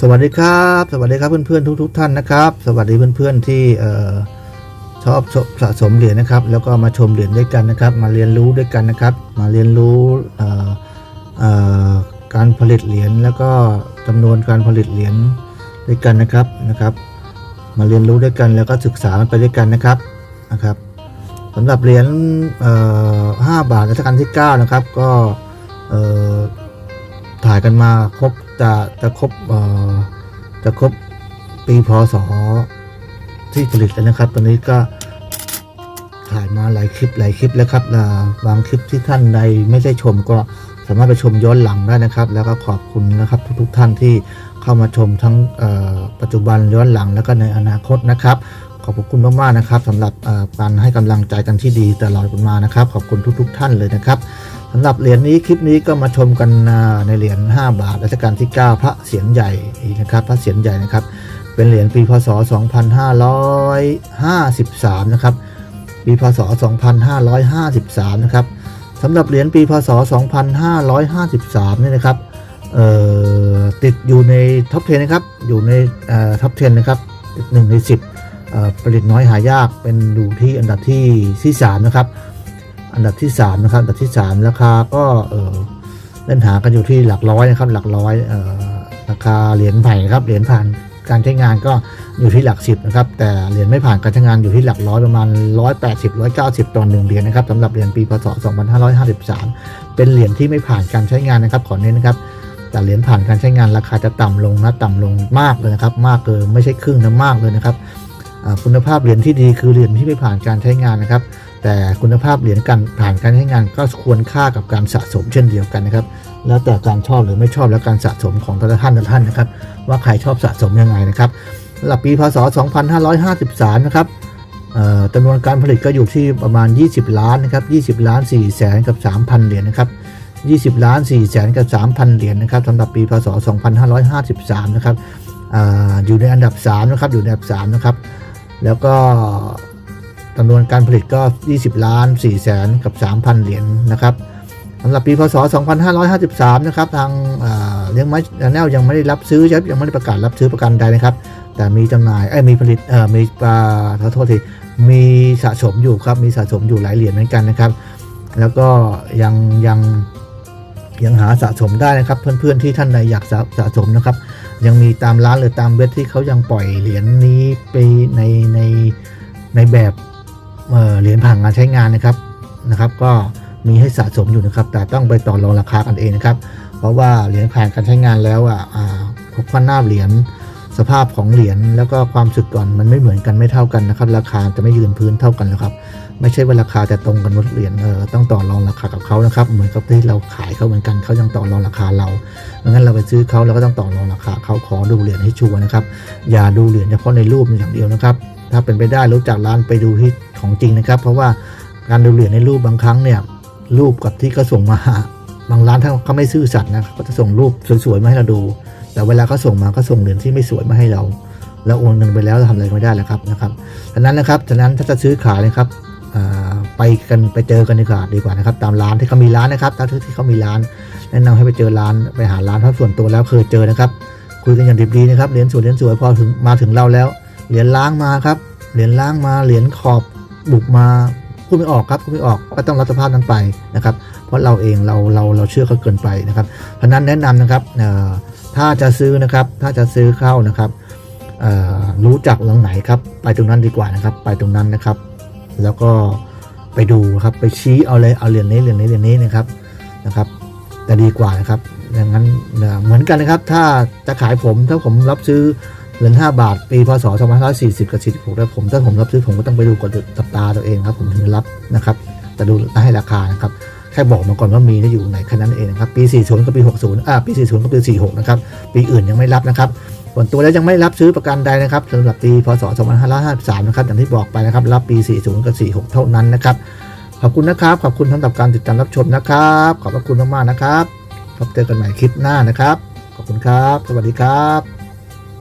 สวัสดีครับ สวัสดีครับเพื่อนๆทุก ๆ ท่านนะครับ สวัสดีเพื่อนๆที่เอ่อชอบสะสมเหรียญนะครับ แล้วก็มาชมเหรียญด้วยกันนะครับ มาเรียนรู้ด้วยกันนะครับ มาเรียนรู้เอ่อเอ่อการผลิตเหรียญแล้วก็จำนวนการผลิตเหรียญด้วยกันนะครับนะครับ มาเรียนรู้ด้วยกันแล้วก็ศึกษามันไปด้วยกันนะครับนะครับสำหรับเหรียญเอ่อ5บาทรัชกาลที่9นะครับก็ ถ่ายกันมาครบจะจะครบเอ่อจะครบปีพศที่ผลิตแล้วนะครับ ตอนนี้ก็ถ่ายมาหลายคลิปหลายคลิปแล้วครับบางคลิปที่ท่านใดไม่ได้ชมก็สามารถไปชมย้อนหลังได้นะครับ แล้วก็ขอบคุณนะครับทุกๆท่านที่เข้ามาชมทั้งเอ่อปัจจุบันย้อนหลังแล้วก็ในอนาคตนะครับ ขอบคุณมากๆนะครับสำหรับเอ่อการให้กำลังใจกันที่ดีตลอดมานะครับ ขอบคุณทุก ๆ ท่านเลยนะครับ สำหรับเหรียญนี้คลิปนี้ก็มาชมกันในเหรียญ5บาทรัชกาลที่ 9 พระเสียรใหญ่นะครับ พระเสียรใหญ่นะครับ เป็นเหรียญปีพศ 2553 นะครับ ปีพศ 2553 นะครับสำหรับเหรียญปีพศ 2553 นี่ยนะครับติดอยู่ในท็อป10นะครับ อยู่ในท็อป10นะครับหนึ่งใน10เอ่อผลิตน้อยหายากเป็นอยู่ที่อันดับที่ที่3นะครับ อันดับที่ 3 นะครับ อันดับที่ 3 ราคาก็เออเล่นหากันอยู่ที่หลักร้อยนะครับ หลักร้อยเอ่อราคาเหรียญไผ่ครับ เหรียญผ่านการใช้งานก็อยู่ที่หลักสิบนะครับ แต่เหรียญไม่ผ่านการใช้งานอยู่ที่หลักร้อยประมาณ 180 190ต่อหนึ่งเหรียญนะครับสำหรับเหรียญปีพศ 2553 เป็นเหรียญที่ไม่ผ่านการใช้งานนะครับ ขอเน้นนะครับแต่เหรียญผ่านการใช้งานราคาจะต่ำลงนะต่ำลงมากเลยนะครับ มากเกินไม่ใช่ครึ่งนะมากเลยนะครับอ่าคุณภาพเหรียญที่ดีคือเหรียญที่ไม่ผ่านการใช้งานนะครับ แต่คุณภาพเหรียญการผ่านการใช้งานก็ควรค่ากับการสะสมเช่นเดียวกันนะครับ แล้วแต่การชอบหรือไม่ชอบและการสะสมของแต่ละท่านแต่ละท่านนะครับ ว่าใครชอบสะสมยังไงนะครับสำหรับปีพศ 2553 นะครับจำนวนการผลิตก็อยู่ที่ประมาณ 20 ล้านนะครับ20 ล้าน4แสนกับ 3,000 เหรียญนะครับ20 ล้าน4แสนกับ 3,000 เหรียญนะครับสำหรับปีพศ 2553 นะครับออยู่ในอันดับ 3 นะครับ อยู่ในอันดับ 3 นะครับ แล้วก็ จำนวนการผลิตก็ 20 ล้าน4แสนกับ 3,000 เหรียญนะครับสำหรับปีพศ 2553 นะครับ ทางเลี้ยงไม้แนลยังไม่ได้รับซื้อใช่ยังไม่ได้ประกาศรับซื้อประกันใดนะครับ แต่มีจำหน่ายเอ้มีผลิตเอ่อมีปลาขอโทษทีมีสะสมอยู่ครับ มีสะสมอยู่หลายเหรียญเหมือนกันนะครับ แล้วก็ยังยังยังหาสะสมได้นะครับ เพื่อนๆที่ท่านใดอยากสะสะสมนะครับ ยังมีตามร้านหรือตามเว็บที่เขายังปล่อยเหรียญนี้ไปในในในแบบ เหรียญผ่านการใช้งานนะครับนะครับ ก็มีให้สะสมอยู่นะครับ แต่ต้องไปต่อรองราคากันเองนะครับ เพราะว่าเหรียญผ่านการใช้งานแล้วอะอ่าพบหน้าเหรียญสภาพของเหรียญแล้วก็ความสึกก่อนมันไม่เหมือนกันไม่เท่ากันนะครับ ราคาจะไม่ยืนพื้นเท่ากันนะครับ ไม่ใช่ว่าราคาจะตรงกันหมดเหรียญเออต้องต่อรองราคากับเขานะครับ เหมือนกับที่เราขายเขาเหมือนกันเขายังต่อรองราคาเราดังนั้นเราไปซื้อเขาเราก็ต้องต่อรองราคาเขาขอดูเหรียญให้ชัวร์นะครับ อย่าดูเหรียญเฉพาะในรูปอย่างเดียวนะครับ ถ้าเป็นไปได้รู้จักร้านไปดูที่ของจริงนะครับ เพราะว่าการดูเหรียญในรูปบางครั้งเนี่ยรูปกับที่เขาส่งมาบางร้านถ้าเขาไม่ซื่อสัตย์นะเขาจะส่งรูปสวยๆมาให้เราดู แต่เวลาเขาส่งมาก็ส่งเหรียญที่ไม่สวยมาให้เรา แล้วโอนเงินไปแล้วเราทำอะไรไม่ได้แล้วครับนะครับฉะนั้นนะครับฉะนั้นถ้าจะซื้อขายนะครับไปกันไปเจอกันดีกว่าดีกว่านะครับ ตามร้านที่เขามีร้านนะครับตามที่เขามีร้านแนะนำให้ไปเจอร้านไปหาร้านเพราะส่วนตัวแล้วเคยเจอนะครับ คุยกันอย่างดีๆนะครับเหรียญสวยเหรียญสวยพอถึงมาถึงเราแล้ว เหรียญล้างมาครับ เหรียญล้างมา เหรียญขอบบุกมาพูดไม่ออกครับพูดไม่ออกก็ต้องรับสภาพนั้นไปนะครับ เพราะเราเองเราเราเราเชื่อเขาเกินไปนะครับเพราะนั้นแนะนำนะครับเอ่อถ้าจะซื้อนะครับถ้าจะซื้อเข้านะครับเอ่อรู้จักหลังไหนครับ ไปตรงนั้นดีกว่านะครับ ไปตรงนั้นนะครับ แล้วก็ไปดูครับไปชี้เอาเลยเอาเหรียญนี้เหรียญนี้เหรียญนี้นะครับนะครับจะดีกว่านะครับอย่างนั้นเอ่อเหมือนกันนะครับ ถ้าจะขายผมถ้าผมรับซื้อ เหรียญ5บาท ปีพศ2540 กับ 46แล้วผมถ้าผมรับซื้อผมก็ต้องไปดูก่อนกับตาตัวเองครับ ผมถึงรับนะครับ แต่ดูให้ราคานะครับ แค่บอกมาก่อนว่ามีนะอยู่ไหนแค่นั้นเองนะครับ ปี 40 กับปี 60 อ่า ปี 40 กับปี 46 นะครับ ปีอื่นยังไม่รับนะครับส่วนตัวแล้วยังไม่รับซื้อประกันใดนะครับสำหรับปีพศ2553 นะครับ อย่างที่บอกไปนะครับ รับปี 40 กับ 46 เท่านั้นนะครับ ขอบคุณนะครับ ขอบคุณสำหรับการติดตามรับชมนะครับ ขอบพระคุณมากๆนะครับพบเจอกันใหม่คลิปหน้านะครับ ขอบคุณครับ สวัสดีครับ